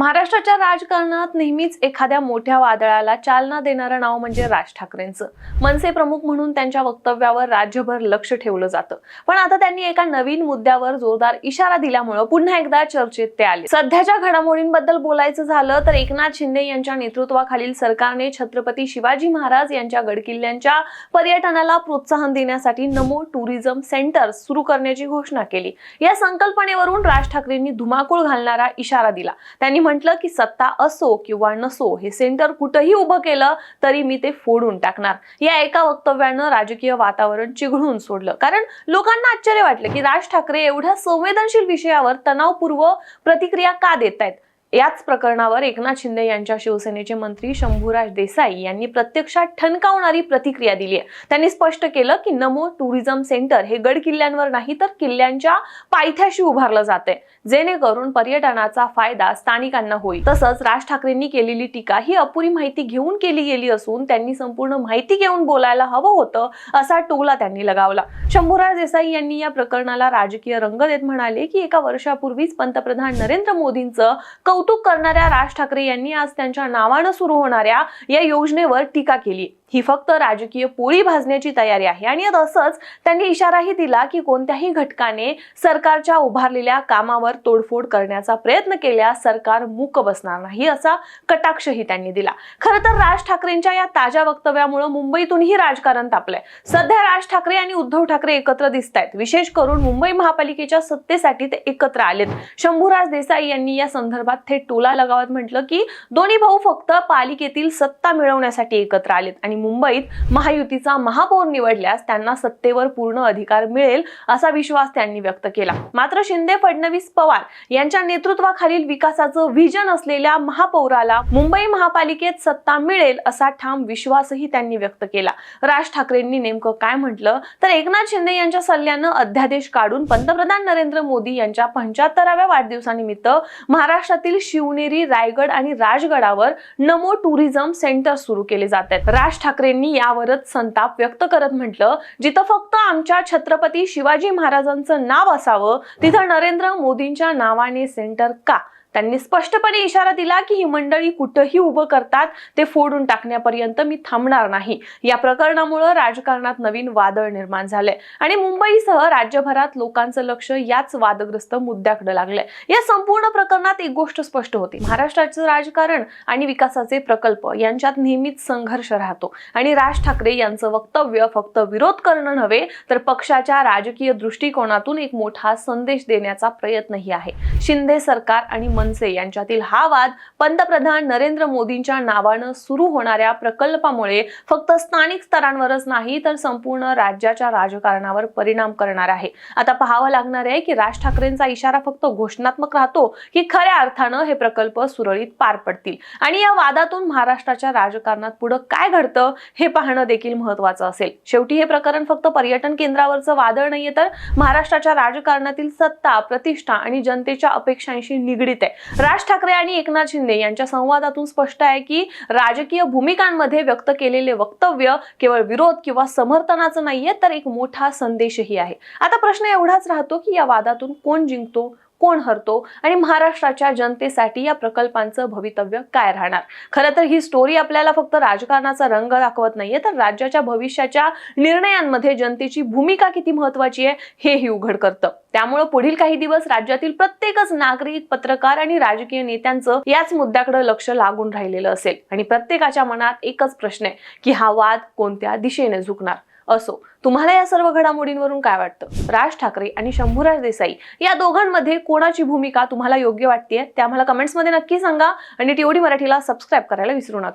महाराष्ट्राच्या राजकारणात नेहमीच एखाद्या मोठ्या वादळाला चालना देणारं नाव म्हणजे राज ठाकरेंचं. मनसे प्रमुख म्हणून त्यांच्या वक्तव्यावर राज्यभर लक्ष ठेवलं जातं. पण आता त्यांनी एका नवीन मुद्द्यावर जोरदार इशारा दिल्यामुळं पुन्हा एकदा चर्चेत ते आले. सध्याच्या घडामोडींबद्दल बोलायचं झालं तर एकनाथ शिंदे यांच्या नेतृत्वाखालील सरकारने छत्रपती शिवाजी महाराज यांच्या गडकिल्ल्यांच्या पर्यटनाला प्रोत्साहन देण्यासाठी नमो टुरिझम सेंटर सुरू करण्याची घोषणा केली. या संकल्पनेवरून राज ठाकरेंनी धुमाकूळ घालणारा इशारा दिला. त्यांनी म्हटलं की सत्ता असो किंवा नसो हे सेंटर कुठंही उभं केलं तरी मी ते फोडून टाकणार. या एका वक्तव्यानं राजकीय वातावरण चिघळून सोडलं. कारण लोकांना आश्चर्य वाटलं की राज ठाकरे एवढ्या संवेदनशील विषयावर तणावपूर्व प्रतिक्रिया का देत आहेत याच प्रकरणावर एकनाथ शिंदे यांच्या शिवसेनेचे मंत्री शंभूराज देसाई यांनी प्रत्यक्षात ठणकावणारी प्रतिक्रिया दिली आहे. त्यांनी स्पष्ट केलं की नमो टुरिझम सेंटर हे गड किल्ल्यांवर नाही तर किल्ल्यांच्या पायथ्याशी उभारलं जाते जेणेकरून पर्यटनाचा फायदा स्थानिकांना होईल. तसंच राज ठाकरेंनी केलेली टीका ही अपुरी माहिती घेऊन केली गेली असून त्यांनी संपूर्ण माहिती घेऊन बोलायला हवं होतं असा टोला त्यांनी लगावला. शंभूराज देसाई यांनी या प्रकरणाला राजकीय रंग देत म्हणाले की एका वर्षापूर्वीच पंतप्रधान नरेंद्र मोदींचं कौतुक करणाऱ्या राज ठाकरे यांनी आज त्यांच्या नावानं सुरू होणाऱ्या या योजनेवर टीका केली. ही फक्त राजकीय पोळी भाजण्याची तयारी आहे. आणि तसंच त्यांनी इशाराही दिला की कोणत्याही घटकाने सरकारच्या उभारलेल्या कामावर तोडफोड करण्याचा प्रयत्न केल्यास सरकार मूक बसणार नाही असा कटाक्षही त्यांनी दिला. खर तर राज ठाकरेंच्या या ताज्या वक्तव्यामुळे मुंबईतूनही राजकारण तापलंय. सध्या राज ठाकरे आणि उद्धव ठाकरे एकत्र दिसत आहेत विशेष करून मुंबई महापालिकेच्या सत्तेसाठी ते एकत्र आलेत. शंभूराज देसाई यांनी या संदर्भात थेट टोला लगावत म्हटलं की दोन्ही भाऊ फक्त पालिकेतील सत्ता मिळवण्यासाठी एकत्र आलेत आणि मुंबईत महायुतीचा महापौर निवडल्यास त्यांना सत्तेवर पूर्ण अधिकार मिळेल असा विश्वास त्यांनी व्यक्त केला. मात्र शिंदे फडणवीस पवार यांच्या नेतृत्वाखालील विकासाचं व्हिजन असलेल्या महापौराला मुंबई महापालिकेत सत्ता मिळेल असा ठाम विश्वासही त्यांनी व्यक्त केला. राज ठाकरेंनी नेमकं काय म्हटलं? तर एकनाथ शिंदे यांच्या सल्ल्यानं अध्यादेश काढून पंतप्रधान नरेंद्र मोदी यांच्या पंच्याहत्तराव्या वाढदिवसानिमित्त महाराष्ट्रातील शिवनेरी रायगड आणि राजगडावर नमो टुरिझम सेंटर सुरू केले जात आहेत. राज ठाकरे ठाकरेंनी यावरच संताप व्यक्त करत म्हटलं जिथं फक्त आमच्या छत्रपती शिवाजी महाराजांचं नाव असावं तिथं नरेंद्र मोदींच्या नावाने सेंटर का? त्यांनी स्पष्टपणे इशारा दिला की ही मंडळी कुठंही उभं करतात ते फोडून टाकण्यापर्यंत मी थांबणार नाही. या प्रकरणामुळे राजकारणात नवीन वादळ निर्माण झालंय. आणि मुंबईसह राज्यभरात लोकांचं लक्ष याच वादग्रस्त मुद्द्याकडे लागलंय. या संपूर्ण प्रकरणात एक गोष्ट स्पष्ट होती. महाराष्ट्राचं राजकारण आणि विकासाचे प्रकल्प यांच्यात नेहमीच संघर्ष राहतो. आणि राज ठाकरे यांचं वक्तव्य फक्त विरोध करणं नव्हे तर पक्षाच्या राजकीय दृष्टिकोनातून एक मोठा संदेश देण्याचा प्रयत्नही आहे. शिंदे सरकार आणि मनसे यांच्यातील हा वाद पंतप्रधान नरेंद्र मोदींच्या नावानं सुरू होणाऱ्या प्रकल्पामुळे फक्त स्थानिक स्तरांवरच नाही तर संपूर्ण राज्याच्या राजकारणावर परिणाम करणार आहे. आता पाहावं लागणार आहे की राज ठाकरेंचा इशारा फक्त घोषणात्मक राहतो की खऱ्या अर्थानं हे प्रकल्प सुरळीत पार पडतील. आणि या वादातून महाराष्ट्राच्या राजकारणात पुढे काय घडतं हे पाहणं देखील महत्वाचं असेल. शेवटी हे प्रकरण फक्त पर्यटन केंद्रावरचं वादळ नाहीये तर महाराष्ट्राच्या राजकारणातील सत्ता प्रतिष्ठा आणि जनतेच्या अपेक्षांशी निगडीत आहे. राज ठाकरे आणि एकनाथ शिंदे यांच्या संवादातून स्पष्ट आहे की राजकीय भूमिकांमध्ये व्यक्त केलेले वक्तव्य केवळ विरोध किंवा समर्थनाचं नाहीये तर एक मोठा संदेशही आहे. आता प्रश्न एवढाच राहतो की या वादातून कोण जिंकतो? कोण हरतो आणि महाराष्ट्राच्या जनतेसाठी या प्रकल्पांचं भवितव्य काय राहणार? खरं तर ही स्टोरी आपल्याला फक्त राजकारणाचा रंग दाखवत नाहीये तर राज्याच्या भविष्याच्या निर्णयांमध्ये जनतेची भूमिका किती महत्वाची आहे हेही उघड करतं. त्यामुळे पुढील काही दिवस राज्यातील प्रत्येकच नागरिक पत्रकार आणि राजकीय नेत्यांचं याच मुद्द्याकडे लक्ष लागून राहिलेलं असेल. आणि प्रत्येकाच्या मनात एकच प्रश्न आहे की हा वाद कोणत्या दिशेने झुकणार? असो तुम्हाला या सर्व घडामोडींवरून काय वाटतं? राज ठाकरे आणि शंभूराज देसाई या दोघांमध्ये कोणाची भूमिका तुम्हाला योग्य वाटते त्या आम्हाला कमेंट्समध्ये नक्की सांगा आणि टीओडी मराठीला सबस्क्राईब करायला विसरू नका.